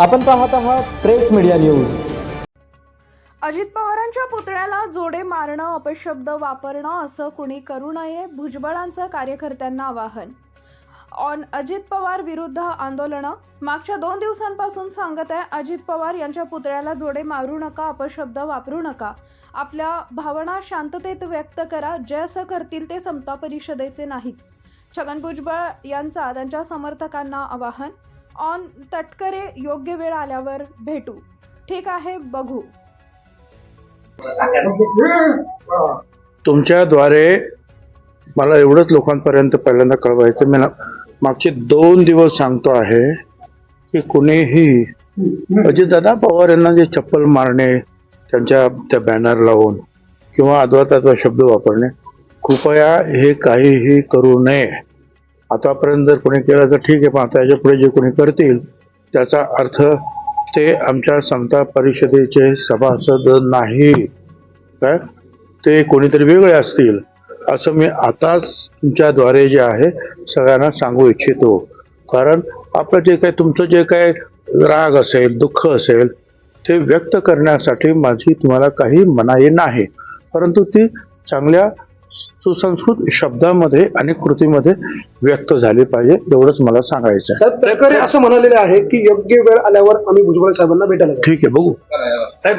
आपण पाहत आहात प्रेस मीडिया न्यूज. अजित पवारांच्या पुतळ्याला जोडे मारणं अपशब्द वापरणं असं कुणी करू नये भुजबळांचं कार्यकर्त्यांना आवाहन. ऑन अजित पवार विरुद्ध आंदोलनं. मागच्या दोन दिवसांपासून सांगत आहे अजित पवार यांच्या पुतळ्याला जोडे मारू नका अपशब्द वापरू नका. आपल्या भावना शांततेत व्यक्त करा जे असं करतील ते समता परिषदेचे नाहीत. छगन भुजबळ यांचा त्यांच्या समर्थकांना आवाहन. ऑन तटकरे योग्य वेळ आल्यावर भेटू. ठीक आहे बघू. तुमच्याद्वारे मला एवढंच लोकांपर्यंत पहिल्यांदा कळवायचं. मी मागचे दोन दिवस सांगतो आहे की कुणीही म्हणजे अजितदादा पवार यांना जे चप्पल मारणे त्यांच्या त्या बॅनर लावून किंवा अद्वैतात्व शब्द वापरणे कृपया हे काहीही करू नये. आतापर्यंत जर कोणी केलं तर ठीक आहे पण आता याच्यापुढे जे कोणी करतील त्याचा अर्थ ते आमच्या समता परिषदेचे सभासद नाही. काय? ते कोणीतरी वेगळे असतील असं मी आताच तुमच्याद्वारे जे आहे सगळ्यांना सांगू इच्छितो. कारण आपलं जे काय तुमचं जे काय राग असेल दुःख असेल ते व्यक्त करण्यासाठी माझी तुम्हाला काही मनाई नाही. परंतु ती चांगल्या सुसंस्कृत शब्दामध्ये आणि कृतीमध्ये व्यक्त झाली पाहिजे एवढंच मला सांगायचं आहे तळकरे असं म्हणालेले आहे की योग्य वेळ आल्यावर आम्ही भुजबळ साहेबांना भेटायला. ठीक आहे बघू साहेब